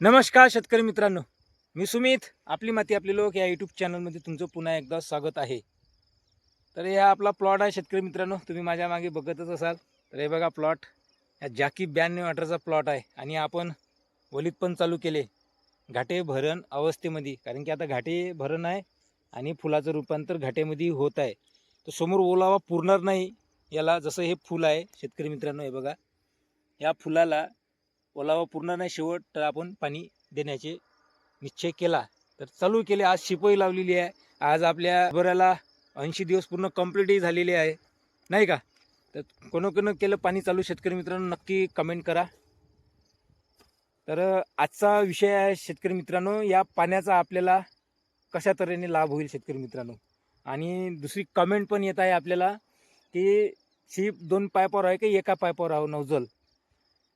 नमस्कार शेतकरी मित्रांनो. मी सुमित. आपली माती आपले लोक या यूट्यूब चॅनलमध्ये तुमचं पुन्हा एकदा स्वागत आहे. तर हा आपला प्लॉट आहे शेतकरी मित्रांनो. तुम्ही माझ्या मागे बघतच असाल. तर हे बघा प्लॉट हा जाकी ब्याण्णव अठराचा प्लॉट आहे आणि आपण वलीत पण चालू केले. घाटे भरण अवस्थेमध्ये. कारण की आता घाटे भरण आहे आणि फुलाचं रूपांतर घाटेमध्ये होत आहे. तर समोर ओलावा पुरणार नाही. याला जसं हे फुल आहे शेतकरी मित्रांनो हे बघा. या फुलाला ओलावा पूर्ण नाही शेवट तर आपण पाणी देण्याचे निश्चय केला. तर चालू केले आज शिपही लावलेली आहे. आज आपल्या बऱ्याला ऐंशी दिवस पूर्ण कम्प्लीटही झालेले आहे. नाही का? तर कोणं केलं पाणी चालू शेतकरी मित्रांनो नक्की कमेंट करा. तर आजचा विषय आहे शेतकरी मित्रांनो या पाण्याचा आपल्याला कशा तऱ्हेने लाभ होईल शेतकरी मित्रांनो? आणि दुसरी कमेंट पण येत आहे आपल्याला की शिप दोन पायपावर आहे की एका पायपावर आहो नवजल?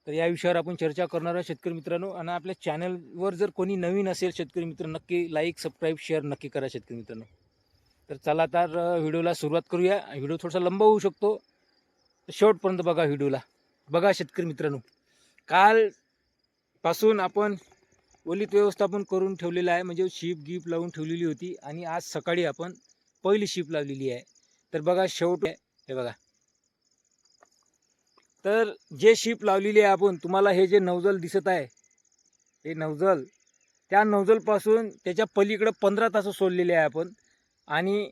तर या विषयावर आपण चर्चा करणार आहोत शेतकरी मित्रांनो. आणि आपल्या चॅनलवर जर कोणी नवीन असेल शेतकरी मित्र नक्की लाईक सबस्क्राईब शेअर नक्की करा शेतकरी मित्रांनो. तर चला तर व्हिडिओला सुरुवात करूया. व्हिडिओ थोडासा लंब होऊ शकतो. शेवटपर्यंत बघा व्हिडिओला. बघा शेतकरी मित्रांनो. कालपासून आपण ओलीत व्यवस्थापन करून ठेवलेलं आहे. म्हणजे शिप गिप लावून ठेवलेली होती. आणि आज सकाळी आपण पहिली शीप लावलेली आहे. तर बघा शेवट हे बघा. तर जे शीप लावलेली आहे आपण तुम्हाला हे जे नवजल दिसत आहे हे नवजल त्या नवजलपासून त्याच्या पलीकडं पंधरा तास सोडलेले आहे आपण आणि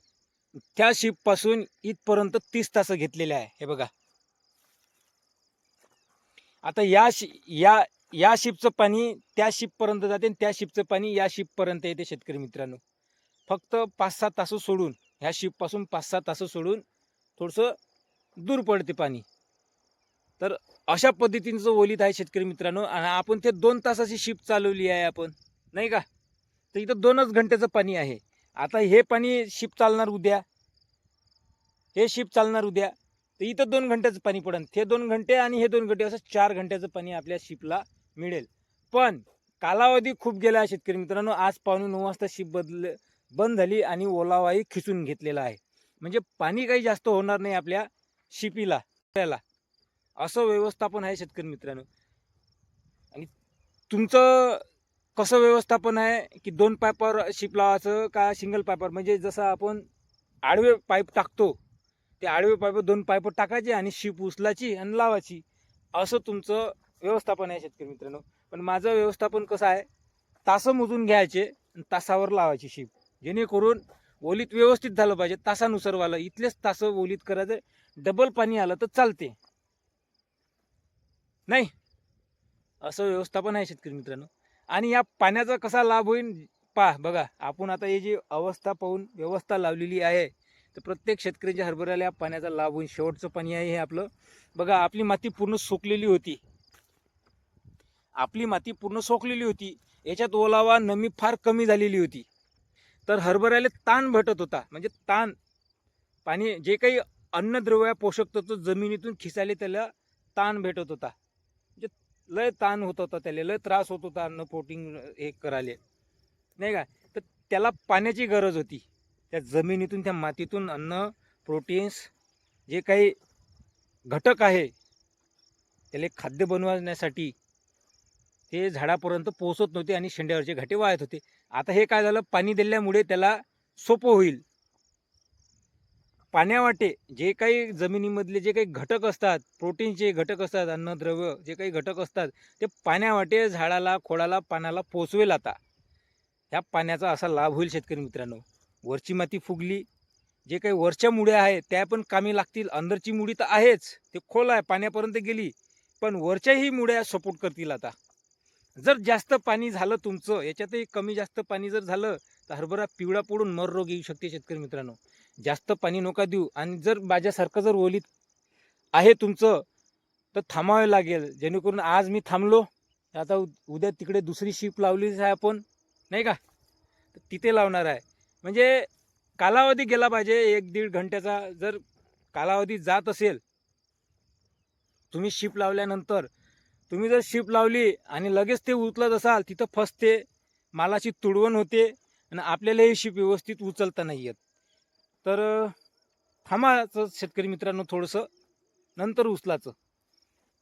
त्या शिपपासून इथपर्यंत तीस तास घेतलेले आहे. हे बघा. आता या शि या या शिपचं पाणी त्या शिपपर्यंत जाते आणि त्या शिपचं पाणी या शिपपर्यंत येते शेतकरी मित्रांनो. फक्त पाच सहा तास सोडून ह्या शिपपासून पाच सहा तास सोडून थोडंसं दूर पडते पाणी. तर अशा पद्धतीचं ओलीत आहे शेतकरी मित्रांनो आणि आपण ते दोन तासाची शिप चालवली आहे आपण नाही का? तर इथं दोनच घंट्याचं पाणी आहे. आता हे पाणी शिप चालणार उद्या. हे शिप चालणार उद्या. तर इथं दोन घंट्याचं पाणी पडेल हे दोन घंटे आणि हे दोन घंटे असं चार घंट्याचं पाणी आपल्या शिपला मिळेल. पण कालावधी खूप गेला आहे शेतकरी मित्रांनो. आज पावणे नऊ वाजता शिप बदल बंद झाली आणि ओलावाही खिचून घेतलेला आहे. म्हणजे पाणी काही जास्त होणार नाही आपल्या शिपीला त्याला असं व्यवस्थापन आहे शेतकरी मित्रांनो. आणि तुमचं कसं व्यवस्थापन आहे की दोन पायपावर शिप लावायचं का सिंगल पायपावर म्हणजे जसं आपण आडवे पाईप टाकतो ते आडवे पाईप दोन पाईप टाकायचे आणि शिप उचलायची आणि लावायची. असं तुमचं व्यवस्थापन आहे शेतकरी मित्रांनो. पण माझं व्यवस्थापन कसं आहे? तासं मोजून घ्यायचे आणि तासावर लावायची शिप जेणेकरून ओलीत व्यवस्थित झालं पाहिजे तासानुसार वालं. इथलेच तासं ओलीत करायचं. डबल पाणी आलं तर चालते. नाही. असं व्यवस्थापन आहे शेतकरी मित्रांनो. आणि या पाण्याचा कसा लाभ होईल पा बघा आपण आता ही जी अवस्था पाहून व्यवस्था लावलेली आहे तर प्रत्येक शेतकऱ्याच्या हरभऱ्याला या पाण्याचा लाभ होईल. शेवटचं पाणी आहे हे आपलं. बघा आपली माती पूर्ण सोकलेली होती. आपली माती पूर्ण सोकलेली होती. याच्यात ओलावा नमी फार कमी झालेली होती. तर हरभऱ्याला ताण भेटत होता. म्हणजे ताण पाणी जे काही अन्नद्रव्य पोषक तत्व जमिनीतून खिसायले त्याला ताण भेटत होता. लय ताण होत होता त्याला लय त्रास होत होता अन्न पोटिंग हे करायला. नाही का? तर त्याला पाण्याची गरज होती. त्या जमिनीतून त्या मातीतून अन्न प्रोटीन्स जे काही घटक आहे त्याला खाद्य बनवण्यासाठी ते झाडापर्यंत पोहोचत नव्हते आणि शेंड्यावरचे घाटे वाहत होते. आता हे काय झालं? पाणी दिल्यामुळे त्याला सोपं होईल. पाण्यावाटे जे काही जमिनीमधले जे काही घटक असतात प्रोटीनचे घटक असतात अन्नद्रव्य जे काही घटक असतात ते पाण्यावाटे झाडाला खोडाला पाण्याला पोचवेल आता. ह्या पाण्याचा असा लाभ होईल शेतकरी मित्रांनो. वरची माती फुगली जे काही वरच्या मुड्या आहेत त्या पण कामी लागतील. अंदरची मुडी तर आहेच. ते खोल आहे पाण्यापर्यंत गेली. पण वरच्याही मुड्या सपोर्ट करतील आता. जर जास्त पाणी झालं तुमचं याच्यातही कमी जास्त पाणी जर झालं तर हरभरा पिवळा पडून मर रोग येऊ शकते शेतकरी मित्रांनो. जास्त पाणी नका देऊ. आणि जर माझ्यासारखं जर ओलीत आहे तुमचं तर थांबावे लागेल. जेणेकरून आज मी थांबलो. आता उ- उद्या तिकडे दुसरी शिप लावलीच आहे आपण. नाही का? तिथे लावणार आहे. म्हणजे कालावधी गेला पाहिजे. एक दीड घंट्याचा जर कालावधी जात असेल तुम्ही शिप लावल्यानंतर तुम्ही जर शिप लावली आणि लगेच ते उचलत असाल तिथं फसते मालाची तुडवण होते आणि आपल्यालाही शिप व्यवस्थित उचलता नाही येत. तर थांबायचं थांबाचं शेतकरी मित्रांनो थोडंसं. नंतर उचलाचं.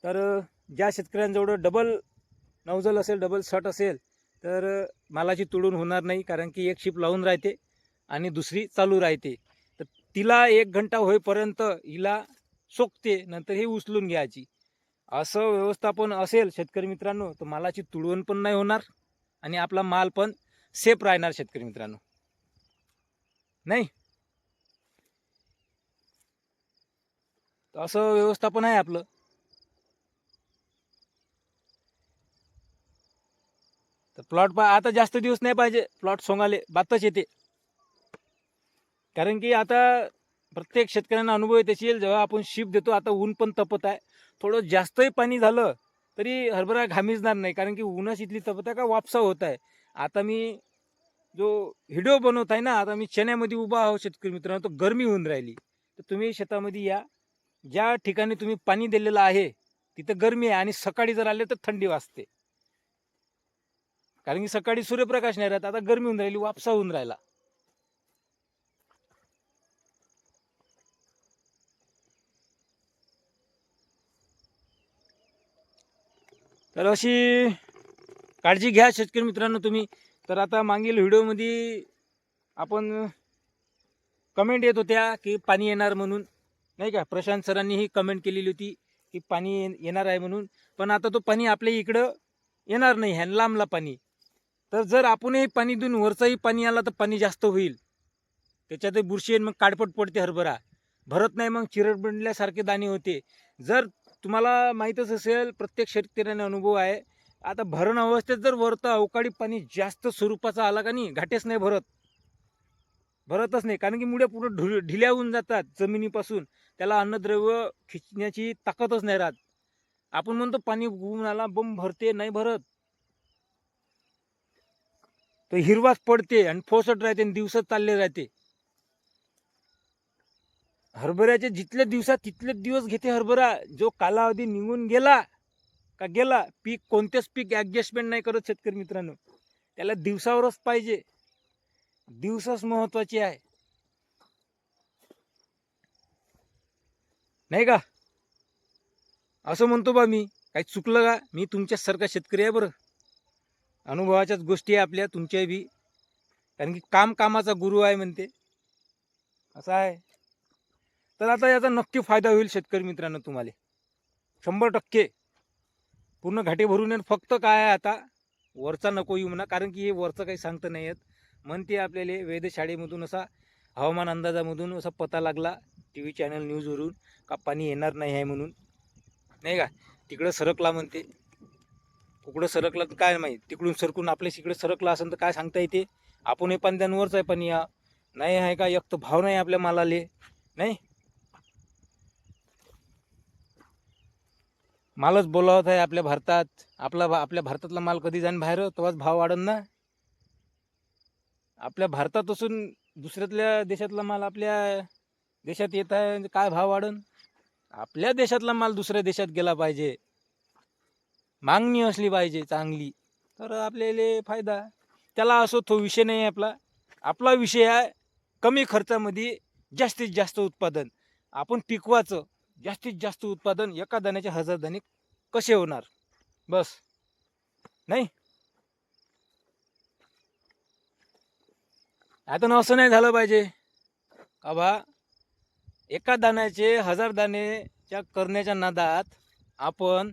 तर ज्या शेतकऱ्यांजवळ डबल नवजल असेल डबल शर्ट असेल तर मालाची तुडून होणार नाही कारण की एक शिप लावून राहते आणि दुसरी चालू राहते. तर तिला एक घंटा होईपर्यंत हिला सोकते नंतर हे उचलून घ्यायची. असं व्यवस्थापन असेल शेतकरी मित्रांनो तर मालाची तुडवण पण नाही होणार आणि आपला माल पण सेफ राहणार शेतकरी मित्रांनो. नाही? तर असं व्यवस्थापन आहे आपलं. तर प्लॉट पा आता जास्त दिवस नाही पाहिजे. प्लॉट सोंगाले बातच येते. कारण की आता प्रत्येक शेतकऱ्यांना अनुभव येत असेल जेव्हा आपण शिप देतो आता ऊन पण तपत आहे. थोडं जास्तही पाणी झालं तरी हरभरा घामिजणार नाही. कारण की ऊनच इथली तपत आहे का वापसा होत आहे. आता मी जो व्हिडिओ बनवत आहे ना आता मी चण्यामध्ये उभा आहो शेतकरी मित्रांनो तो गरमी होऊन राहिली. तर तुम्ही शेतामध्ये या. ज्या ठिकाणी तुम्ही पाणी दिलेलं आहे तिथं गरमी आहे आणि सकाळी जर आले तर थंडी वाजते. कारण की सकाळी सूर्यप्रकाश नाही राहत आता गरमी होऊन राहिली वापसा होऊन राहिला. तर अशी काळजी घ्या शेतकरी मित्रांनो तुम्ही. तर आता मागील व्हिडिओमध्ये आपण कमेंट येत होत्या की पाणी येणार म्हणून. नाही का? प्रशांत सरांनी ही कमेंट केलेली होती की पाणी ये- येणार आहे म्हणून. पण आता तो पाणी आपल्या इकडं येणार नाही ह्या लांबला पाणी. तर जर आपणही पाणी देऊन वरचंही पाणी आला तर पाणी जास्त होईल. त्याच्यात बुरशी येईन मग काडपट पडते हरभरा. भरत नाही मग चिरडबडल्यासारखे दाणे होते. जर तुम्हाला माहीतच असेल प्रत्येक शेतकऱ्याने अनुभव आहे आता भरण अवस्थेत जर वरतं अवकाळी पाणी जास्त स्वरूपाचा आला का नाही घाटेच नाही भरत. भरतच नाही कारण की मुळे पूर्ण ढु ढिल्या होऊन जातात जमिनीपासून. त्याला अन्नद्रव्य खिचण्याची ताकदच नाही राहत. आपण म्हणतो पाणी गुम आला बंब भरते नाही भरत. तो हिरवाच पडते आणि फोसट राहते आणि दिवसात चालले राहते हरभऱ्याचे जितल्या दिवसात तितलेच दिवस घेते हरभरा. जो कालावधी निघून गेला का गेला पीक कोणतेच पीक ॲडजस्टमेंट नाही करत शेतकरी मित्रांनो. त्याला दिवसावरच पाहिजे. दिवसच महत्त्वाचे आहे. नाही का? असं म्हणतो बा मी. काही चुकलं का? मी तुमच्यासारखा शेतकरी आहे बरं. अनुभवाच्याच गोष्टी आहे आपल्या तुमच्या बी. कारण की काम कामाचा गुरु आहे म्हणते. असं आहे. तर आता याचा नक्की फायदा होईल शेतकरी मित्रांनो तुम्हाला. शंभर टक्के. पूर्ण घाटे भरून येईल फक्त काय आहे आता? वरचा नको येऊ म्हणा. कारण की हे वरचं काही सांगता नाही आहेत म्हणते आपल्याला वेधशाळेमधून असा हवामान अंदाजामधून असा पता लागला टी व्ही चॅनल न्यूजवरून का पाणी येणार नाही आहे म्हणून. नाही का? तिकडं सरकला म्हणते. कुकडं सरकलं तर काय माहीत? तिकडून सरकून आपल्या इकडे सरकला असेल तर काय सांगता येते? आपण हे पाण्यावरच आहे पाणी या. नाही आहे का? एक तर भाव नाही आपल्या मालाले. नाही? मालच बोलावत आहे आपल्या भारतात. आपला भा- आपल्या भारतातला माल कधी जाईन बाहेर? तेव्हाच भाव वाढन ना. आपल्या भारतात असून दुसऱ्यातल्या देशातला माल आपल्या देशात येत आहे काय भाव वाढन? आपल्या देशातला माल दुसऱ्या देशात गेला पाहिजे. मागणी असली पाहिजे चांगली. तर आपल्याला फायदा. त्याला असो तो विषय नाही आहे आपला. आपला विषय आहे कमी खर्चामध्ये जास्तीत जास्त उत्पादन. आपण पिकवाचं जास्तीत जास्त उत्पादन एका दाण्याचे हजार दाणे कसे होणार? बस. नाही? आता ना असं नाही झालं पाहिजे. का बा? एका दाण्याचे हजार दाण्याच्या करण्याच्या नादात आपण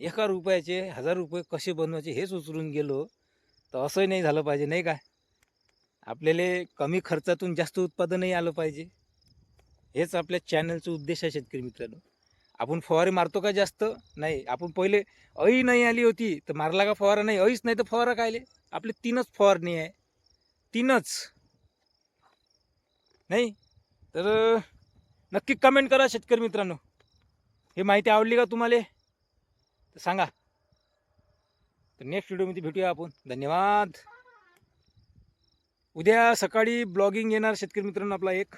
एका रुपयाचे हजार रुपये कसे बनवायचे हेच उचलून गेलो तर असंही नाही झालं पाहिजे नाही काय आपल्याला कमी खर्चातून जास्त उत्पादनही आलं पाहिजे. हेच आपल्या चॅनलचं उद्देश आहे शेतकरी मित्रांनो. आपण फवारे मारतो का जास्त? नाही. आपण पहिले अळी नाही आली होती तर मारला का फवारा? नाही. अळीच नाही तर फवारा कायले आपले तीनच फवारणी आहे. तीनच. नाही? तर नक्की कमेंट करा शेतकरी मित्रांनो. हे माहिती आवडली का तुम्हाला? तर सांगा. तर नेक्स्ट व्हिडिओमध्ये भेटूया आपण. धन्यवाद. उद्या सकाळी ब्लॉगिंग येणार शेतकरी मित्रांनो आपला एक.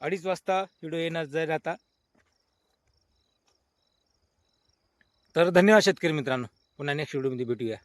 अडीच वाजता व्हिडिओ येणार जाईल आता. तर धन्यवाद शेतकरी मित्रांनो. पुन्हा नेक्स्ट व्हिडिओमध्ये भेटूया.